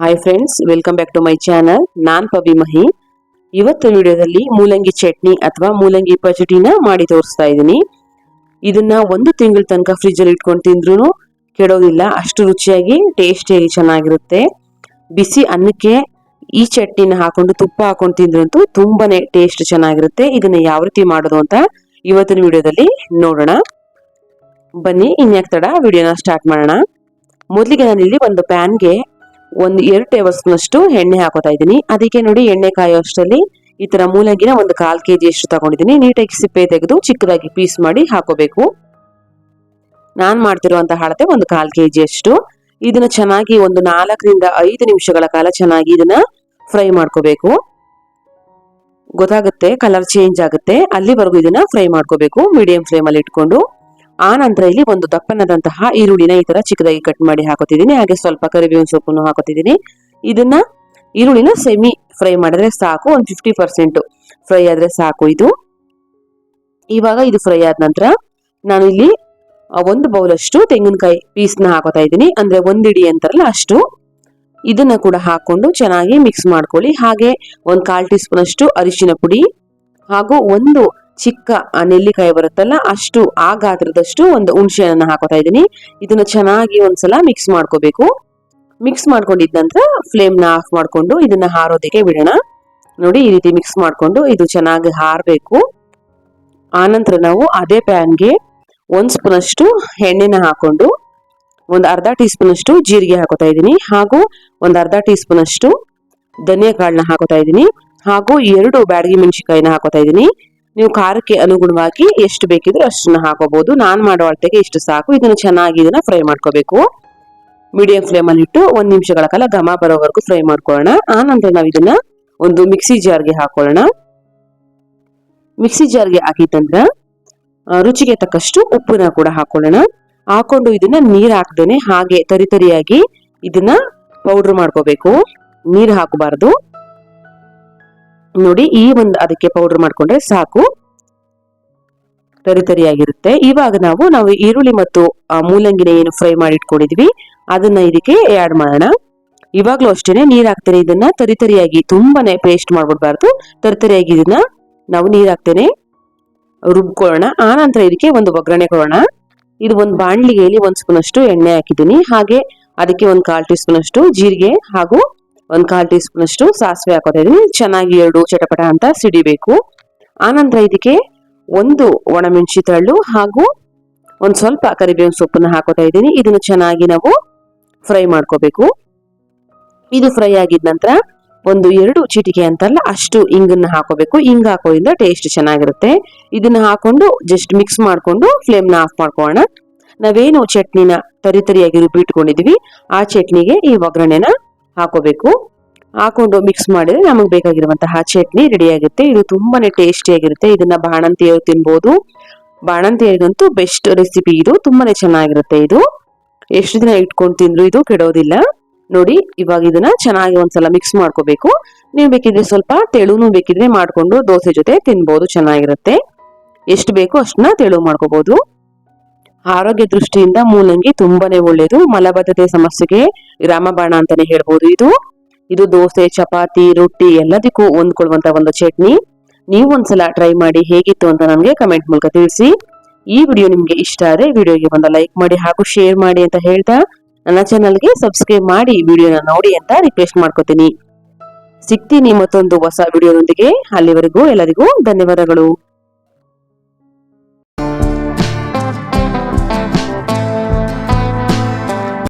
Hi friends welcome back to my channel ನಾನ್ ಪವಿ ಮಹಿ. ಇವತ್ತು ವಿಡಿಯೋದಲ್ಲಿ ಮೂಲಂಗಿ ಚಟ್ನಿ ಅಥವಾ ಮೂಲಂಗಿ ಪಚಡಿನ ಮಾಡಿ ತೋರಿಸ್ತಾ ಇದ್ದೀನಿ. ಇದನ್ನ ಒಂದು ತಿಂಗಳ ತನಕ ಫ್ರಿಜ್ ಅಲ್ಲಿ ಇಟ್ಕೊಂಡು ತಿಂದ್ರೂ ಕೆಡೋದಿಲ್ಲ, ಅಷ್ಟು ರುಚಿಯಾಗಿ ಟೇಸ್ಟಿಯಾಗಿ ಚೆನ್ನಾಗಿರುತ್ತೆ. ಬಿಸಿ ಅನ್ನಕ್ಕೆ ಈ ಚಟ್ನಿನ ಹಾಕೊಂಡು ತುಪ್ಪ ಹಾಕೊಂಡು ತಿಂದ್ರಂತೂ ತುಂಬಾನೇ ಟೇಸ್ಟ್ ಚೆನ್ನಾಗಿರುತ್ತೆ. ಇದನ್ನ ಯಾವ ರೀತಿ ಮಾಡೋದು ಅಂತ ಇವತ್ತಿನ ವಿಡಿಯೋದಲ್ಲಿ ನೋಡೋಣ. ಬನ್ನಿ, ಇನ್ಯಾಕ್ ತಡ ವಿಡಿಯೋನ ಸ್ಟಾರ್ಟ್ ಮಾಡೋಣ. ಮೊದಲಿಗೆ ನಾನಿಲ್ಲಿ ಒಂದು ಪ್ಯಾನ್ಗೆ ಒಂದು ಎರಡು ಟೇಬಲ್ ಸ್ಪೂನ್ ಅಷ್ಟು ಎಣ್ಣೆ ಹಾಕೋತಾ ಇದ್ದೀನಿ. ಅದಕ್ಕೆ ನೋಡಿ ಎಣ್ಣೆ ಕಾಯೋ ಅಷ್ಟರಲ್ಲಿ ಈ ತರ ಮೂಲಂಗಿನ ಒಂದು ಕಾಲ್ ಕೆಜಿ ಅಷ್ಟು ತಗೊಂಡಿದ್ದೀನಿ. ನೀಟಾಗಿ ಸಿಪ್ಪೆ ತೆಗೆದು ಚಿಕ್ಕದಾಗಿ ಪೀಸ್ ಮಾಡಿ ಹಾಕೋಬೇಕು. ನಾನು ಮಾಡ್ತಿರುವಂತಹ ಅಳತೆ ಒಂದು ಕಾಲ್ ಕೆಜಿ ಅಷ್ಟು. ಇದನ್ನ ಚೆನ್ನಾಗಿ ಒಂದು ನಾಲ್ಕರಿಂದ ಐದು ನಿಮಿಷಗಳ ಕಾಲ ಚೆನ್ನಾಗಿ ಇದನ್ನ ಫ್ರೈ ಮಾಡ್ಕೋಬೇಕು. ಗೊತ್ತಾಗುತ್ತೆ, ಕಲರ್ ಚೇಂಜ್ ಆಗುತ್ತೆ. ಅಲ್ಲಿವರೆಗೂ ಇದನ್ನ ಫ್ರೈ ಮಾಡ್ಕೋಬೇಕು. ಮೀಡಿಯಂ ಫ್ಲೇಮ್ ಅಲ್ಲಿ ಇಟ್ಕೊಂಡು. ಆ ನಂತರ ಇಲ್ಲಿ ಒಂದು ದಪ್ಪನದಂತಹ ಈರುಳ್ಳಿನ ಈ ತರ ಚಿಕ್ಕದಾಗಿ ಕಟ್ ಮಾಡಿ ಹಾಕೋತಿದ್ದೀನಿ ಹಾಗೆ ಸ್ವಲ್ಪ ಕರಿಬೇವಿನ ಸೊಪ್ಪನ್ನು ಹಾಕೋತಿದ್ದೀನಿ ಇದನ್ನ ಈರುಳ್ಳಿನ ಸೆಮಿ ಫ್ರೈ ಮಾಡಿದ್ರೆ ಸಾಕು. ಒಂದು ಫಿಫ್ಟಿ ಪರ್ಸೆಂಟ್ ಫ್ರೈ ಆದ್ರೆ ಸಾಕು ಇದು. ಇವಾಗ ಇದು ಫ್ರೈ ಆದ ನಂತರ ನಾನು ಇಲ್ಲಿ ಒಂದು ಬೌಲ್ ಅಷ್ಟು ತೆಂಗಿನಕಾಯಿ ಪೀಸ್ನ ಹಾಕೋತಾ ಇದ್ದೀನಿ. ಅಂದ್ರೆ ಒಂದಿಡಿ ಅಂತಾರಲ್ಲ ಅಷ್ಟು. ಇದನ್ನ ಕೂಡ ಹಾಕೊಂಡು ಚೆನ್ನಾಗಿ ಮಿಕ್ಸ್ ಮಾಡ್ಕೊಳ್ಳಿ. ಹಾಗೆ ಒಂದು ಕಾಲ್ ಟೀ ಸ್ಪೂನ್ ಅಷ್ಟು ಅರಿಶಿನ ಪುಡಿ ಹಾಗೂ ಒಂದು ಚಿಕ್ಕ ಆ ನೆಲ್ಲಿಕಾಯಿ ಬರುತ್ತಲ್ಲ, ಅಷ್ಟು ಆ ಗಾತ್ರದಷ್ಟು ಒಂದು ಹುಣಸೆ ಹಾಕೋತಾ ಇದ್ದೀನಿ. ಇದನ್ನ ಚೆನ್ನಾಗಿ ಒಂದ್ಸಲ ಮಿಕ್ಸ್ ಮಾಡ್ಕೋಬೇಕು. ಮಿಕ್ಸ್ ಮಾಡ್ಕೊಂಡಿದ ನಂತರ ಫ್ಲೇಮ್ನ ಆಫ್ ಮಾಡ್ಕೊಂಡು ಇದನ್ನ ಹಾರೋದಕ್ಕೆ ಬಿಡೋಣ. ನೋಡಿ, ಈ ರೀತಿ ಮಿಕ್ಸ್ ಮಾಡ್ಕೊಂಡು ಇದು ಚೆನ್ನಾಗಿ ಹಾರಬೇಕು. ಆನಂತರ ನಾವು ಅದೇ ಪ್ಯಾನ್ಗೆ ಒಂದು ಸ್ಪೂನ್ ಅಷ್ಟು ಎಣ್ಣೆನ ಹಾಕೊಂಡು, ಒಂದು ಅರ್ಧ ಟೀ ಸ್ಪೂನ್ ಅಷ್ಟು ಜೀರಿಗೆ ಹಾಕೋತಾ ಇದ್ದೀನಿ. ಹಾಗೂ ಒಂದು ಅರ್ಧ ಟೀ ಸ್ಪೂನ್ ಅಷ್ಟು ಧನಿಯಾ ಕಾಳನ್ನ ಹಾಕೋತಾ ಇದ್ದೀನಿ. ಹಾಗೂ ಎರಡು ಬ್ಯಾಡಗಿ ಮೆಣಸಿನ್ಕಾಯಿನ ಹಾಕೋತಾ ಇದ್ದೀನಿ. ನೀವು ಖಾರಕ್ಕೆ ಅನುಗುಣವಾಗಿ ಎಷ್ಟು ಬೇಕಿದ್ರೂ ಅಷ್ಟನ್ನ ಹಾಕೋಬಹುದು ನಾನು ಮಾಡೋ ಅಳತೆಗೆ ಇಷ್ಟು ಸಾಕು. ಇದನ್ನು ಚೆನ್ನಾಗಿ ಇದನ್ನ ಫ್ರೈ ಮಾಡ್ಕೋಬೇಕು. ಮೀಡಿಯಂ ಫ್ಲೇಮ್ ಅಲ್ಲಿ ಇಟ್ಟು ಒಂದ್ ನಿಮಿಷಗಳ ಕಾಲ ಘಮ ಬರೋವರೆಗೂ ಫ್ರೈ ಮಾಡ್ಕೊಳ್ಳೋಣ. ಆ ನಂತರ ನಾವು ಇದನ್ನ ಒಂದು ಮಿಕ್ಸಿ ಜಾರ್ಗೆ ಹಾಕೊಳ್ಳೋಣ. ಮಿಕ್ಸಿ ಜಾರ್ಗೆ ಹಾಕಿತ್ತಂದ್ರ ರುಚಿಗೆ ತಕ್ಕಷ್ಟು ಉಪ್ಪನ್ನ ಕೂಡ ಹಾಕೊಳ್ಳೋಣ. ಹಾಕೊಂಡು ಇದನ್ನ ನೀರ್ ಹಾಕ್ದೇನೆ ಹಾಗೆ ತರಿತರಿಯಾಗಿ ಇದನ್ನ ಪೌಡರ್ ಮಾಡ್ಕೋಬೇಕು. ನೀರ್ ಹಾಕಬಾರ್ದು. ನೋಡಿ ಈ ಒಂದು ಅದಕ್ಕೆ ಪೌಡರ್ ಮಾಡ್ಕೊಂಡ್ರೆ ಸಾಕು. ತರಿ ತರಿಯಾಗಿರುತ್ತೆ. ಇವಾಗ ನಾವು ನಾವು ಈರುಳ್ಳಿ ಮತ್ತು ಮೂಲಂಗಿನ ಏನು ಫ್ರೈ ಮಾಡಿ ಇಟ್ಕೊಂಡಿದ್ವಿ ಅದನ್ನ ಇದಕ್ಕೆ ಆಡ್ ಮಾಡೋಣ. ಇವಾಗ್ಲೂ ಅಷ್ಟೇನೆ ನೀರ್ ಹಾಕ್ತೇನೆ ಇದನ್ನ ತರಿ ತರಿಯಾಗಿ ತುಂಬಾನೇ ಪೇಸ್ಟ್ ಮಾಡ್ಬಿಡ್ಬಾರ್ದು. ತರಿ ತರಿಯಾಗಿ ಇದನ್ನ ನಾವು ನೀರ್ ಹಾಕ್ತೇನೆ. ರುಬ್ಕೊಳ್ಳೋಣ. ಆ ನಂತರ ಇದಕ್ಕೆ ಒಂದು ಒಗ್ಗರಣೆ ಕೊಡೋಣ. ಇದು ಒಂದು ಬಾಣ್ಲಿಗೆಯಲ್ಲಿ ಒಂದ್ ಸ್ಪೂನ್ ಅಷ್ಟು ಎಣ್ಣೆ ಹಾಕಿದ್ದೀನಿ. ಹಾಗೆ ಅದಕ್ಕೆ ಒಂದು ಕಾಲ್ ಟೀ ಸ್ಪೂನ್ ಅಷ್ಟು ಜೀರಿಗೆ ಹಾಗೂ ಒಂದ್ ಕಾಲು ಟೀ ಸ್ಪೂನ್ ಅಷ್ಟು ಸಾಸಿವೆ ಹಾಕೋತಾ ಚೆನ್ನಾಗಿ ಎರಡು ಚಟಪಟ ಅಂತ ಸಿಡಿಬೇಕು. ಆನಂತರ ಇದಕ್ಕೆ ಒಂದು ಒಣಮೆಣಸಿ ತಳ್ಳು ಹಾಗೂ ಒಂದು ಸ್ವಲ್ಪ ಕರಿಬೇವಿನ ಸೊಪ್ಪನ್ನ ಹಾಕೋತಾ ಇದ್ದೀನಿ. ಇದನ್ನು ಚೆನ್ನಾಗಿ ನಾವು ಫ್ರೈ ಮಾಡ್ಕೋಬೇಕು. ಇದು ಫ್ರೈ ಆಗಿದ ನಂತರ ಒಂದು ಎರಡು ಚಿಟಿಕೆ ಅಂತಲ್ಲ ಅಷ್ಟು ಇಂಗನ್ನ ಹಾಕೋಬೇಕು. ಇಂಗ್ ಹಾಕೋದ್ರಿಂದ ಟೇಸ್ಟ್ ಚೆನ್ನಾಗಿರುತ್ತೆ. ಇದನ್ನ ಹಾಕೊಂಡು ಜಸ್ಟ್ ಮಿಕ್ಸ್ ಮಾಡ್ಕೊಂಡು ಫ್ಲೇಮ್ನ ಆಫ್ ಮಾಡ್ಕೋಣ ನಾವೇನು ಚಟ್ನಿನ ತರಿ ತರಿಯಾಗಿ ರುಬ್ಬಿಟ್ಕೊಂಡಿದೀವಿ. ಆ ಚಟ್ನಿಗೆ ಈ ಒಗ್ಗರಣೆನ ಹಾಕೋಬೇಕು. ಹಾಕೊಂಡು ಮಿಕ್ಸ್ ಮಾಡಿದ್ರೆ ನಮಗೆ ಬೇಕಾಗಿರುವಂತಹ ಚಟ್ನಿ ರೆಡಿ ಆಗುತ್ತೆ. ಇದು ತುಂಬಾನೇ ಟೇಸ್ಟಿಯಾಗಿರುತ್ತೆ ಇದನ್ನ ಬಾಣಂತಿಯರು ತಿನ್ಬೋದು. ಬಾಣಂತಿಯರಿಗಂತೂ ಬೆಸ್ಟ್ ರೆಸಿಪಿ ಇದು. ತುಂಬಾನೇ ಚೆನ್ನಾಗಿರುತ್ತೆ ಇದು. ಎಷ್ಟು ದಿನ ಇಟ್ಕೊಂಡು ತಿಂದ್ರು ಇದು ಕೆಡೋದಿಲ್ಲ. ನೋಡಿ, ಇವಾಗ ಇದನ್ನ ಚೆನ್ನಾಗಿ ಒಂದ್ಸಲ ಮಿಕ್ಸ್ ಮಾಡ್ಕೋಬೇಕು. ನೀವು ಬೇಕಿದ್ರೆ ಸ್ವಲ್ಪ ತೆಳುನು ಬೇಕಿದ್ರೆ ಮಾಡ್ಕೊಂಡು ದೋಸೆ ಜೊತೆ ತಿನ್ಬೋದು. ಚೆನ್ನಾಗಿರುತ್ತೆ. ಎಷ್ಟು ಬೇಕೋ ಅಷ್ಟನ್ನ ತೆಳು ಮಾಡ್ಕೋಬಹುದು ಆರೋಗ್ಯ ದೃಷ್ಟಿಯಿಂದ ಮೂಲಂಗಿ ತುಂಬಾನೇ ಒಳ್ಳೆಯದು ಮಲಬದ್ಧತೆ ಸಮಸ್ಯೆಗೆ ರಾಮಬಾಣ ಅಂತಾನೆ ಹೇಳ್ಬೋದು ಇದು. ಇದು ದೋಸೆ, ಚಪಾತಿ, ರೊಟ್ಟಿ ಎಲ್ಲದಕ್ಕೂ ಹೊಂದ್ಕೊಳ್ಳುವಂತ ಒಂದು ಚಟ್ನಿ. ನೀವು ಒಂದ್ಸಲ ಟ್ರೈ ಮಾಡಿ ಹೇಗಿತ್ತು ಅಂತ ನನಗೆ ಕಮೆಂಟ್ ಮೂಲಕ ತಿಳಿಸಿ. ಈ ವಿಡಿಯೋ ನಿಮ್ಗೆ ಇಷ್ಟ ಆದ್ರೆ ವಿಡಿಯೋಗೆ ಒಂದು ಲೈಕ್ ಮಾಡಿ ಹಾಗೂ ಶೇರ್ ಮಾಡಿ ಅಂತ ಹೇಳ್ತಾ ನನ್ನ ಚಾನಲ್ಗೆ ಸಬ್ಸ್ಕ್ರೈಬ್ ಮಾಡಿ ವಿಡಿಯೋನ ನೋಡಿ ಅಂತ ರಿಕ್ವೆಸ್ಟ್ ಮಾಡ್ಕೋತೀನಿ. ಸಿಗ್ತೀನಿ ಮತ್ತೊಂದು ಹೊಸ ವಿಡಿಯೋದೊಂದಿಗೆ. ಅಲ್ಲಿವರೆಗೂ ಎಲ್ಲರಿಗೂ ಧನ್ಯವಾದಗಳು.